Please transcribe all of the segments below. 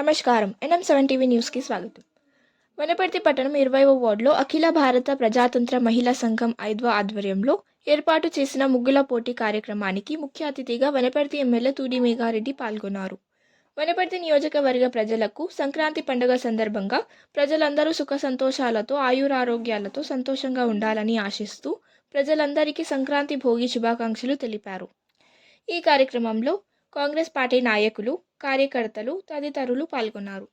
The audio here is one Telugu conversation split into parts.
నమస్కారం. ఎన్ఎం సెవెన్ టీవీ న్యూస్కి స్వాగతం. వనపర్తి పట్టణం ఇరవైవ వార్డులో అఖిల భారత ప్రజాతంత్ర మహిళా సంఘం ఐద్వా ఆధ్వర్యంలో ఏర్పాటు చేసిన ముగ్గుల పోటీ కార్యక్రమానికి ముఖ్య అతిథిగా వనపర్తి ఎమ్మెల్యే తూడి మేఘారెడ్డి పాల్గొన్నారు. వనపర్తి నియోజకవర్గ ప్రజలకు సంక్రాంతి పండుగ సందర్భంగా ప్రజలందరూ సుఖ సంతోషాలతో ఆయురారోగ్యాలతో సంతోషంగా ఉండాలని ఆశిస్తూ ప్రజలందరికీ సంక్రాంతి భోగి శుభాకాంక్షలు తెలిపారు. ఈ కార్యక్రమంలో కాంగ్రెస్ పార్టీ నాయకులు కార్యకర్తలు తదితరులు పాల్గొన్నారు.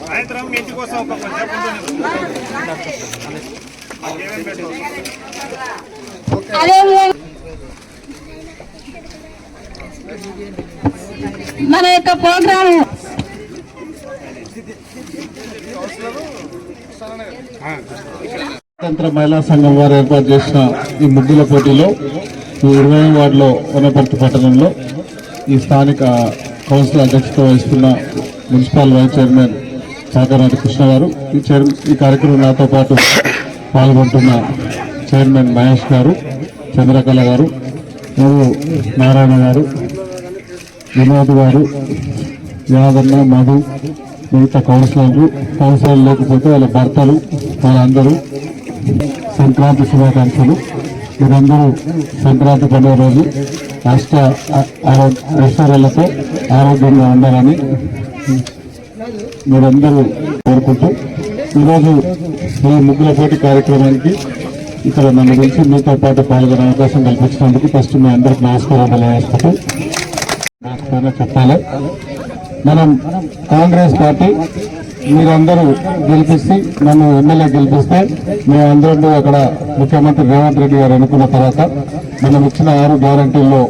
సాయంత్రం ఇంటికి వస్తాం ఒక మన యొక్క ప్రోగ్రాం స్వతంత్ర మహిళా సంఘం వారు ఏర్పాటు చేసిన ఈ ముగ్గుల పోటీలో ఈ ఇరవై వార్డులో వనపర్తి పట్టణంలో ఈ స్థానిక కౌన్సిల్ అధ్యక్షత వహిస్తున్న municipal vice chairman Chakarati Krishna గారు ఈ చైర్ ఈ కార్యక్రమం నాతో పాటు పాల్గొంటున్న చైర్మన్ మహేష్ గారు చంద్రకళ గారు నువ్వు నారాయణ గారు వినోద్ గారు యాదన్న మధు మిగతా కౌన్సిలర్లు కౌన్సిలర్ లేకపోతే వాళ్ళ భర్తలు వాళ్ళందరూ సంక్రాంతి శుభాకాంక్షలు. మీరందరూ సంక్రాంతి పండుగ రోజు అష్ట ఐశ్వర్యాలతో ఆరోగ్యంగా ఉండాలని మీరందరూ కోరుకుంటూ ఈరోజు ఈ ముగ్గుల పోటీ కార్యక్రమానికి ఇక్కడ నన్ను గురించి మీతో పాటు పాల్గొనే అవకాశం కల్పించినందుకు ఫస్ట్ మీ అందరికి నమస్కారం తెలియజేసుకుంటూ నమస్కారం చెప్పాలి. మనం కాంగ్రెస్ పార్టీ మీరందరూ గెలిపిస్తే నన్ను ఎమ్మెల్యే గెలిపిస్తే మేమందరూ అక్కడ ముఖ్యమంత్రి రేవంత్ రెడ్డి గారు అనుకున్న తర్వాత మనం ఇచ్చిన ఆరు గ్యారంటీల్లో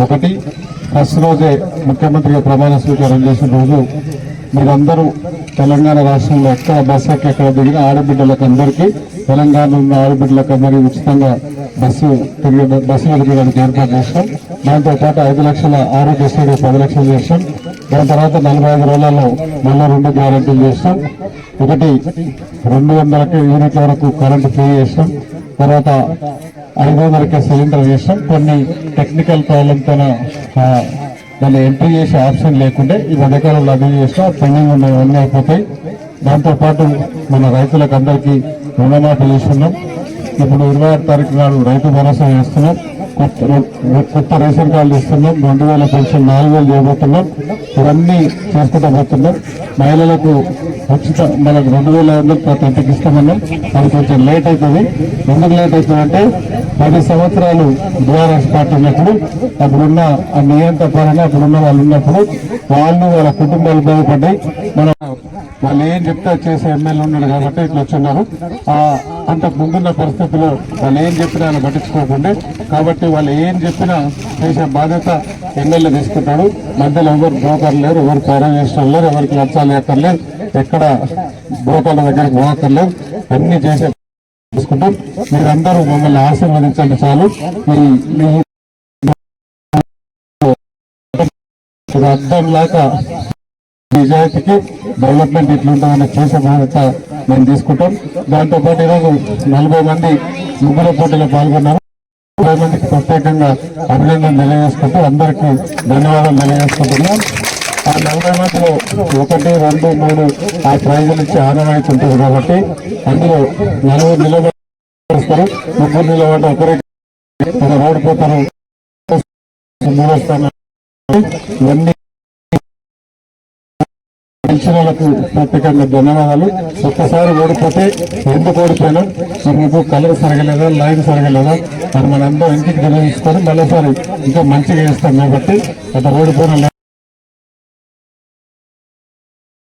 ఒకటి ఫస్ట్ రోజే ముఖ్యమంత్రిగా ప్రమాణ స్వీకారం చేసిన రోజు మీరందరూ తెలంగాణ రాష్ట్రంలో ఎక్కడ బస్సు ఎక్కి ఎక్కడ దిగిన ఆడబిడ్డలకు అందరికీ తెలంగాణ ఉన్న ఆడబిడ్డలకు అందరికీ ఉచితంగా బస్సు తిరిగి బస్సు తిరగడానికి ఏర్పాటు చేస్తాం. దాంతో పాటు ఐదు లక్షల ఆరోగ్యశ్రీ పది లక్షలు చేస్తాం. దాని తర్వాత నలభై ఐదు రోజులలో మళ్ళీ రెండు గ్యారంటీలు చేస్తాం. ఒకటి రెండు వందలకి యూనిట్ల వరకు కరెంటు ఫ్రీ చేస్తాం. తర్వాత ఐదు వందలకే సిలిండర్ చేస్తాం. కొన్ని టెక్నికల్ ప్రాబ్లంతో దాన్ని ఎంట్రీ చేసే ఆప్షన్ లేకుంటే ఈ మధ్యకాలంలో అభివృద్ధి చేస్తాం పెండింగ్ ఉన్నవన్నీ అయిపోతాయి. దాంతోపాటు మన రైతులకు అందరికీ రుణమాఫీ ఇస్తున్నాం ఇప్పుడు ఇరవై ఆరు తారీఖు నాడు రైతు భరోసా వేస్తున్నాం. కొత్త రేషన్ కార్డులు ఇస్తున్నాం రెండు వేల పెన్షన్ నాలుగు వేలు చేయబోతున్నాం. ఇవన్నీ చేసుకుంటూ పోతున్నాం. మహిళలకు ఉచిత మనకు రెండు వేల ఐదు వందలు ప్రతి ఇంటికి ఇస్తామన్నాం. అది కొంచెం లేట్ అవుతుంది ఎందుకు లేట్ అవుతుందంటే పది సంవత్సరాలు బీఆర్ఎస్ పార్టీ ఉన్నప్పుడు అప్పుడున్న ఆ నియంత పాలన అప్పుడున్న వాళ్ళు ఉన్నప్పుడు వాళ్ళు వాళ్ళ కుటుంబాలు బాగుపడ్డాయి. మన వాళ్ళు ఏం చెప్తే చేసే ఎమ్మెల్యే ఉన్నాడు కాబట్టి ఇట్లా వచ్చున్నారు. అంతకు ముందున్న పరిస్థితుల్లో వాళ్ళు ఏం చెప్పినా ఆయన పట్టించుకోకుండా. కాబట్టి వాళ్ళు ఏం చెప్పినా చేసే బాధ్యత ఎమ్మెల్యే తీసుకుంటాడు. మధ్యలో ఎవరు బ్రోకర్లు లేరు ఎవరు పేరం చేసిన లేరు ఎవరికి లంచాలు ఎక్కర్లేదు ఎక్కడ బ్రోకర్ల దగ్గరికి పోకర్లేదు అన్ని చేసే తీసుకుంటాం. మీరందరూ మమ్మల్ని ఆశీర్వదించండి చాలు. మీ మీ అర్థం లేక నిజాయితీకి డెవలప్మెంట్ ఇట్లుంటుందని చేసే బాధ్యత మేము తీసుకుంటాం. దాంతో పాటు ఈరోజు నలభై మంది ముగ్గుల పోటీలో పాల్గొన్నారు. నలభై మందికి ప్రత్యేకంగా అభినందనలు తెలియజేసుకుంటూ అందరికీ ధన్యవాదాలు తెలియజేసుకుంటున్నాం. ఆ నలభై మందిలో ఒకటి రెండు మూడు ఆ ప్రైజులు ఇచ్చే ఆనవాయితీ ఉంటుంది కాబట్టి అందులో నలుగురు నిలబడతారు ముగ్గురు నిలబడి ఒకరికి రోడ్డు పోతారు. మూడో స్థానం ఇవన్నీ అంచనాలకు ప్రత్యేకంగా ధన్యవాదాలు. ఒక్కసారి ఓడిపోతే ఎందుకు ఓడిపోయినాం? మరి మీకు కలర్ సరగలేదా లైన్ సరగలేదా? మరి మనందరం ఇంటికి తెలియజేసుకొని మళ్ళీసారి ఇంకా మంచిగా చేస్తాం కాబట్టి అక్కడ ఓడిపోయిన